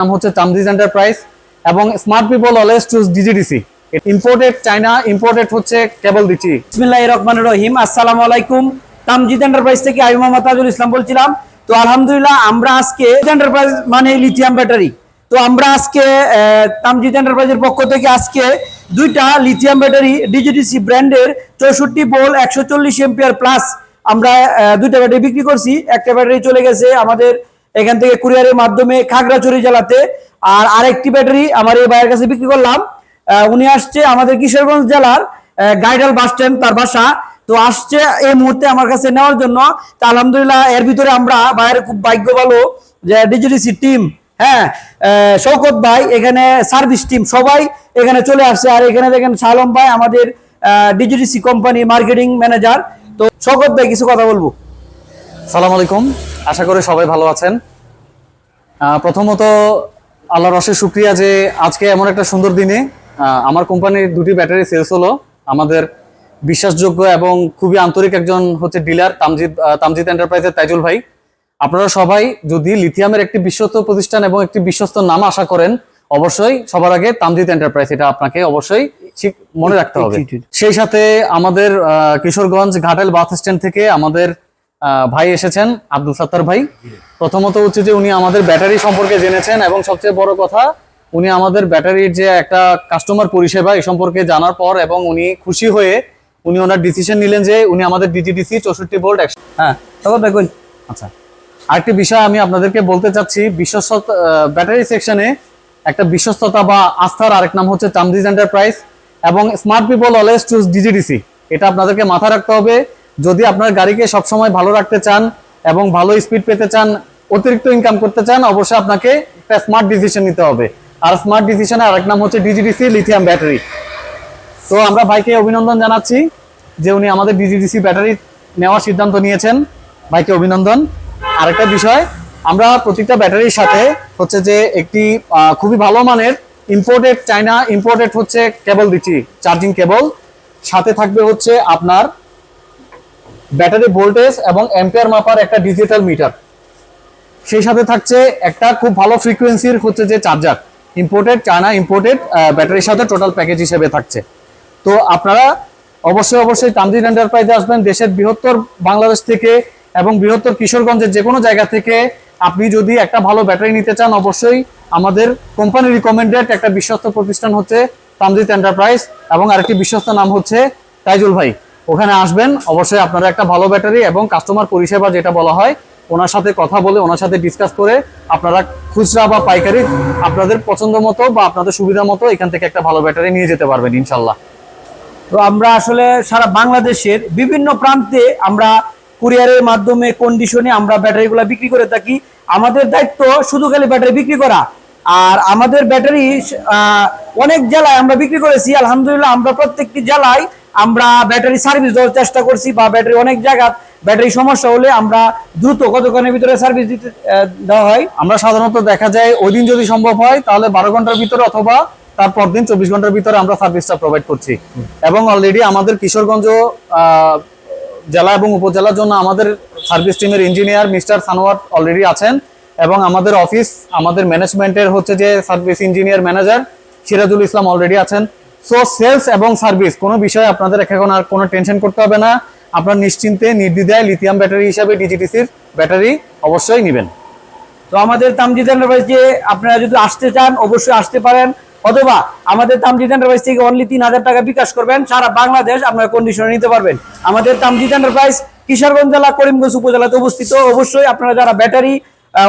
নাম হচ্ছে তামজিজ এন্টারপ্রাইজ এবং smart people always choose D G D C imported China imported হচ্ছে কেবল দিচ্ছি। বিসমিল্লাহির রহমানির রহিম। আসসালামু আলাইকুম। তামজিদ এন্টারপ্রাইজ থেকে আমি মোহাম্মদ তাজুল ইসলাম বলছিলাম। তো আলহামদুলিল্লাহ আমরা আজকে এন্টারপ্রাইজ মানে লিথিয়াম ব্যাটারি তো আমরা আজকে তামজিদ এন্টারপ্রাইজের পক্ষ থেকে আজকে দুইটা লিথিয়াম ব্যাটারি ডিজিডিসি ব্র্যান্ডের চৌষট্টি বোল একশো চল্লিশ এম্পিয়ার প্লাস আমরা দুইটা ব্যাটারি বিক্রি করছি। একটা ব্যাটারি চলে গেছে আমাদের এখান থেকে কুরিয়ারের মাধ্যমে খাগড়াছড়ি জেলাতে। আর আরেকটি ব্যাটারি আমার এই ভাইয়ের কাছে বিক্রি করলাম। উনি আসছে আমাদের কিশোরগঞ্জ জেলার গাইডাল বাস স্ট্যান্ড তার বাসা। তো আসছে এই মুহূর্তে আমার কাছে নেওয়ার জন্য। তা আলহামদুলিল্লাহ এর ভিতরে আমরা ভাইয়ের খুব ভাগ্য ভালো যে ডিজিডিসি টিম হ্যাঁ শৌকত ভাই, এখানে সার্ভিস টিম সবাই এখানে চলে আসছে। আর এখানে দেখেন সালম ভাই আমাদের ডিজিডিসি কোম্পানি মার্কেটিং ম্যানেজার তো শৌকত ভাই, কিছু কথা বলব? সালাম আলাইকুম। আশা করি সবাই ভালো আছেন। প্রথমত আল্লাহর অশেষ শুক্রিয়া যে আজকে এমন একটা সুন্দর দিনে আমার কোম্পানির দুটি ব্যাটারি সেলস হলো আমাদের বিশ্বাসযোগ্য এবং খুবই আন্তরিক একজন হচ্ছে ডিলার তামজিদ তামজিদ এন্টারপ্রাইজের তাইজুল ভাই। আপনারা সবাই যদি লিথিয়ামের একটি বিশ্বস্ত প্রতিষ্ঠান এবং একটি বিশ্বস্ত নাম আশা করেন অবশ্যই সবার আগে তামজিদ এন্টারপ্রাইজ এটা আপনাকে অবশ্যই ঠিক মনে রাখতে হবে। সেই সাথে আমাদের কিশোরগঞ্জ ঘাটাল বাস স্ট্যান্ড থেকে আমাদের ভাই এসেছেন, আব্দুল সাত্তার ভাই। প্রথমত হচ্ছে যে উনি আমাদের ব্যাটারি সম্পর্কে জেনেছেন এবং সবচেয়ে বড় কথা, উনি আমাদের ব্যাটারির যে একটা কাস্টমার পরিষেবা এই সম্পর্কে জানার পর এবং উনি খুশি হয়ে উনি ওনার ডিসিশন নিলেন যে উনি আমাদের ডিজিডিসি চৌষট্টি ভোল্ট হ্যাঁ ভাই কই? আচ্ছা আরেকটি বিষয় আমি আপনাদেরকে বলতে চাচ্ছি, বিশ্বস্ত ব্যাটারি সেকশনে একটা বিশ্বস্ততা বা আস্থার আরেক নাম হচ্ছে চামদিজ এন্টারপ্রাইজ এবং smart people always choose D G D C এটা আপনাদেরকে মাথায় রাখতে হবে। যদি আপনার গাড়িকে সবসময় ভালো রাখতে চান এবং ভালো স্পিড পেতে চান, অতিরিক্ত ইনকাম করতে চান, অবশ্যই আপনাকে একটা স্মার্ট ডিসিশন নিতে হবে। আর স্মার্ট ডিসিশনের আরেক নাম হচ্ছে ডিজিডিসি লিথিয়াম ব্যাটারি তো আমরা ভাইকে অভিনন্দন জানাচ্ছি যে উনি আমাদের ডিজিডিসি ব্যাটারি নেওয়ার সিদ্ধান্ত নিয়েছেন। ভাইকে অভিনন্দন। আরেকটা বিষয়, আমরা প্রত্যেকটা ব্যাটারির সাথে হচ্ছে যে একটি খুবই ভালো মানের ইম্পোর্টেড চায়না ইম্পোর্টেড হচ্ছে কেবল দিচ্ছি চার্জিং কেবল সাথে থাকবে হচ্ছে আপনার ব্যাটারি ভোল্টেজ এবং অ্যাম্পিয়ার মাপার একটা ডিজিটাল মিটার সেই সাথে থাকছে একটা খুব ভালো ফ্রিকোয়েন্সির হচ্ছে যে চার্জার ইম্পোর্টেড চায়না ইম্পোর্টেড ব্যাটারির সাথে টোটাল প্যাকেজ হিসেবে থাকছে। তো আপনারা অবশ্যই অবশ্যই তামজিদ এন্টারপ্রাইজে আসবেন, দেশের বৃহত্তর বাংলাদেশ থেকে এবং বৃহত্তর কিশোরগঞ্জের যে কোনো জায়গা থেকে। আপনি যদি একটা ভালো ব্যাটারি নিতে চান, অবশ্যই আমাদের কোম্পানি রিকমেন্ডেড একটা বিশ্বস্ত প্রতিষ্ঠান হচ্ছে তামজিদ এন্টারপ্রাইজ এবং আরেকটি বিশ্বস্ত নাম হচ্ছে তাইজুল ভাই। ওখানে আসবেন, অবশ্যই আপনারা একটা ভালো ব্যাটারি এবং কাস্টমার পরিষেবা যেটা বলা হয়, ওনার সাথে কথা বলে, ওনার সাথে ডিসকাস করে আপনারা খুচরা বা পাইকারি আপনাদের পছন্দ মতো বা আপনাদের সুবিধা মতো এখান থেকে একটা ভালো ব্যাটারি নিয়ে যেতে পারবেন, ইনশাল্লাহ। তো আমরা আসলে সারা বাংলাদেশের বিভিন্ন প্রান্তে আমরা কুরিয়ারের মাধ্যমে কন্ডিশনে আমরা ব্যাটারিগুলো বিক্রি করে থাকি। আমাদের দায়িত্ব শুধু খালি ব্যাটারি বিক্রি করা। আর আমাদের ব্যাটারি অনেক জেলায় আমরা বিক্রি করেছি, আলহামদুলিল্লাহ আমরা প্রত্যেকটি জেলায় আমরা ব্যাটারি সার্ভিস দেওয়ার চেষ্টা করছি বা ব্যাটারি অনেক জায়গা ব্যাটারি সমস্যা হলে আমরা দ্রুত কতক্ষণের ভিতরে সার্ভিস দিতে দেওয়া হয়? আমরা সাধারণত দেখা যায় ওই দিন যদি সম্ভব হয়, তাহলে বারো ঘণ্টার ভিতরে অথবা তারপর দিন চব্বিশ ঘণ্টার ভিতরে আমরা সার্ভিসটা প্রোভাইড করছি। এবং অলরেডি আমাদের কিশোরগঞ্জ জেলা এবং উপজেলার জন্য আমাদের সার্ভিস টিমের ইঞ্জিনিয়ার মিস্টার সানোয়ার অলরেডি আছেন এবং আমাদের অফিস আমাদের ম্যানেজমেন্টের হচ্ছে যে service engineer manager Sirajul Islam already আছেন। সো সেলস এবং সার্ভিস কোনো বিষয়ে আপনাদের এখন আর কোনো টেনশন করতে হবে না। আপনার নিশ্চিন্তে, নির্দ্বিধায় লিথিয়াম ব্যাটারি হিসাবে ডিজিটিসির ব্যাটারি অবশ্যই নেবেন। তো আমাদের তামজিদ এন্টারপ্রাইজে আপনারা যদি আসতে চান, অবশ্যই আসতে পারেন। অথবা আমাদের তামজিদ এন্টারপ্রাইজ থেকে অনলি তিন হাজার টাকা বিকাশ করবেন, সারা বাংলাদেশ আপনারা কন্ডিশনে নিতে পারবেন। আমাদের তামজিদ এন্টারপ্রাইজ কিশোরগঞ্জ জেলা, করিমগঞ্জ উপজেলাতে অবস্থিত। অবশ্যই আপনারা যারা ব্যাটারি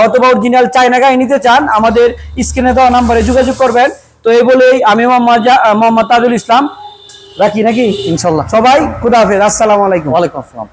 অথবা অরিজিনাল চায়না গাড়ি নিতে চান, আমাদের স্ক্রিনে দেওয়া নাম্বারে যোগাযোগ করবেন। তো এই বলেই আমি মোহাম্মদ তাজুল ইসলাম রাখি নাকি? ইনশাল্লাহ। সবাই খুদা হাফেজ। আসসালামু আলাইকুম। ওয়ালাইকুম আসসালাম।